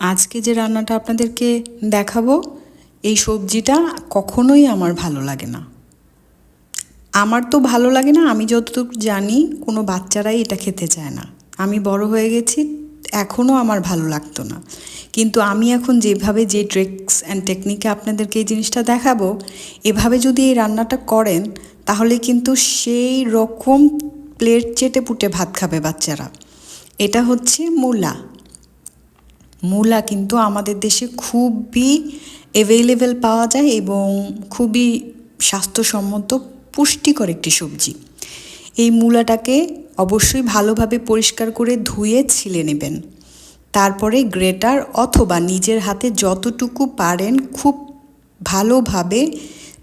আজকে যে রান্নাটা আপনাদেরকে দেখাবো, এই সবজিটা কখনোই আমার ভালো লাগে না। আমার তো ভালো লাগে না, আমি যতটুকু জানি কোনো বাচ্চারাই এটা খেতে চায় না। আমি বড় হয়ে গেছি, এখনও আমার ভালো লাগতো না। কিন্তু আমি এখন যেভাবে যে ট্রিক্স অ্যান্ড টেকনিকে আপনাদেরকে এই জিনিসটা দেখাবো, এভাবে যদি এই রান্নাটা করেন, তাহলে কিন্তু সেই রকম প্লেট চেটে পুটে ভাত খাবে বাচ্চারা। এটা হচ্ছে মূলা। মূলা কিন্তু আমাদের দেশে খুবই অ্যাভেলেবেল পাওয়া যায় এবং খুবই স্বাস্থ্যসম্মত, পুষ্টিকর একটি সবজি। এই মূলাটাকে অবশ্যই ভালোভাবে পরিষ্কার করে ধুয়ে ছিলে নেবেন। তারপরে গ্রেটার অথবা নিজের হাতে যতটুকু পারেন খুব ভালোভাবে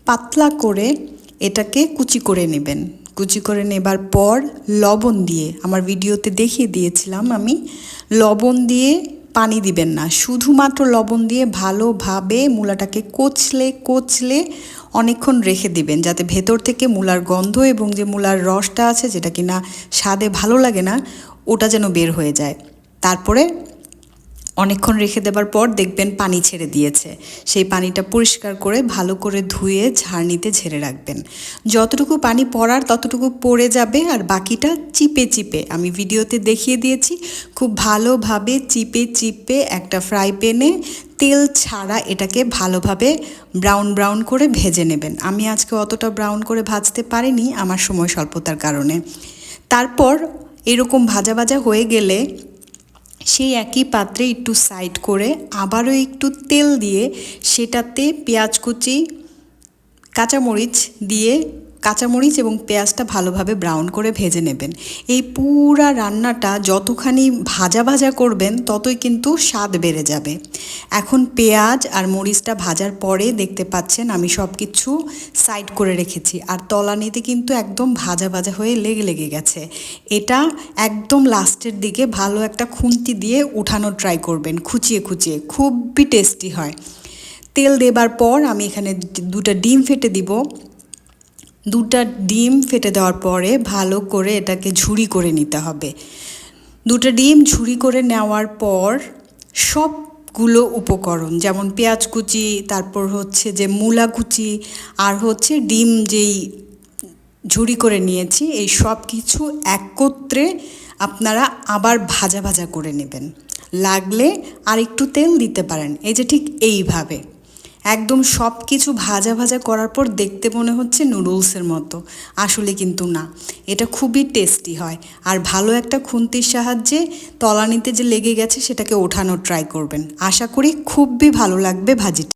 পাতলা করে এটাকে কুচি করে নেবেন। কুচি করে নেবার পর লবণ দিয়ে, আমার ভিডিওতে দেখিয়ে দিয়েছিলাম আমি, লবণ দিয়ে পানি দিবেন না। শুধুমাত্র লবণ দিয়ে ভালোভাবে মূলাটাকে কোচলে কোচলে অনেকক্ষণ রেখে দিবেন, যাতে ভেতর থেকে মূলার গন্ধ এবং যে মূলার রসটা আছে, যেটা কিনা স্বাদে ভালো লাগে না, ওটা যেন বের হয়ে যায়। তারপরে অনেকক্ষণ রেখে দেবার পর দেখবেন পানি ছেড়ে দিয়েছে। সেই পানিটা পরিষ্কার করে ভালো করে ধুয়ে ঝাড়নিতে ঝেড়ে রাখবেন। যতটুকু পানি পড়ার ততটুকু পড়ে যাবে আর বাকিটা চিপে চিপে। আমি ভিডিওতে দেখিয়ে দিয়েছি, খুব ভালোভাবে চিপে চিপে একটা ফ্রাই প্যানে তেল ছাড়া এটাকে ভালোভাবে ব্রাউন ব্রাউন করে ভেজে নেবেন। আমি আজকে অতটা ব্রাউন করে ভাজতে পারিনি, আমার সময় স্বল্পতার কারণে। তারপর এরকম ভাজা ভাজা হয়ে গেলে সেই একই পাত্রে একটু সাইড করে আবারও একটু তেল দিয়ে সেটাতে পেঁয়াজ কুচি, কাঁচামরিচ দিয়ে কাঁচামরিচ এবং পেঁয়াজটা ভালোভাবে ব্রাউন করে ভেজে নেবেন। এই পুরা রান্নাটা যতখানি ভাজা ভাজা করবেন, ততই কিন্তু স্বাদ বেড়ে যাবে। এখন পেঁয়াজ আর মরিচটা ভাজার পরে দেখতে পাচ্ছেন আমি সব কিছু সাইড করে রেখেছি। আর তলানিতে কিন্তু একদম ভাজা ভাজা হয়ে লেগে লেগে গেছে। এটা একদম লাস্টের দিকে ভালো একটা খুন্তি দিয়ে উঠানোর ট্রাই করবেন, খুচিয়ে খুচিয়ে। খুবই টেস্টি হয়। তেল দেবার পর আমি এখানে দুটা ডিম ফেটে দিব। দুটা ডিম ফেটে দেওয়ার পরে ভালো করে এটাকে ঝুড়ি করে নিতে হবে। দুটো ডিম ঝুড়ি করে নেওয়ার পর সবগুলো উপকরণ, যেমন পেঁয়াজ কুচি, তারপর হচ্ছে যে মূলা কুচি আর হচ্ছে ডিম যেই ঝুড়ি করে নিয়েছি, এই সব কিছু একত্রে আপনারা আবার ভাজা ভাজা করে নেবেন। লাগলে আর একটু তেল দিতে পারেন, এই যে ঠিক এইভাবে। একদম সব কিছু ভাজা ভাজা করার পর দেখতে মনে হচ্ছে নুডলসের মতো। আসলে কিন্তু না। এটা খুবই টেস্টি হয়। আর ভালো একটা খুন্তির সাহায্যে তলানিতে যে লেগে গেছে সেটাকে ওঠানোর ট্রাই করবেন। আশা করি খুবই ভালো লাগবে ভাজিটা।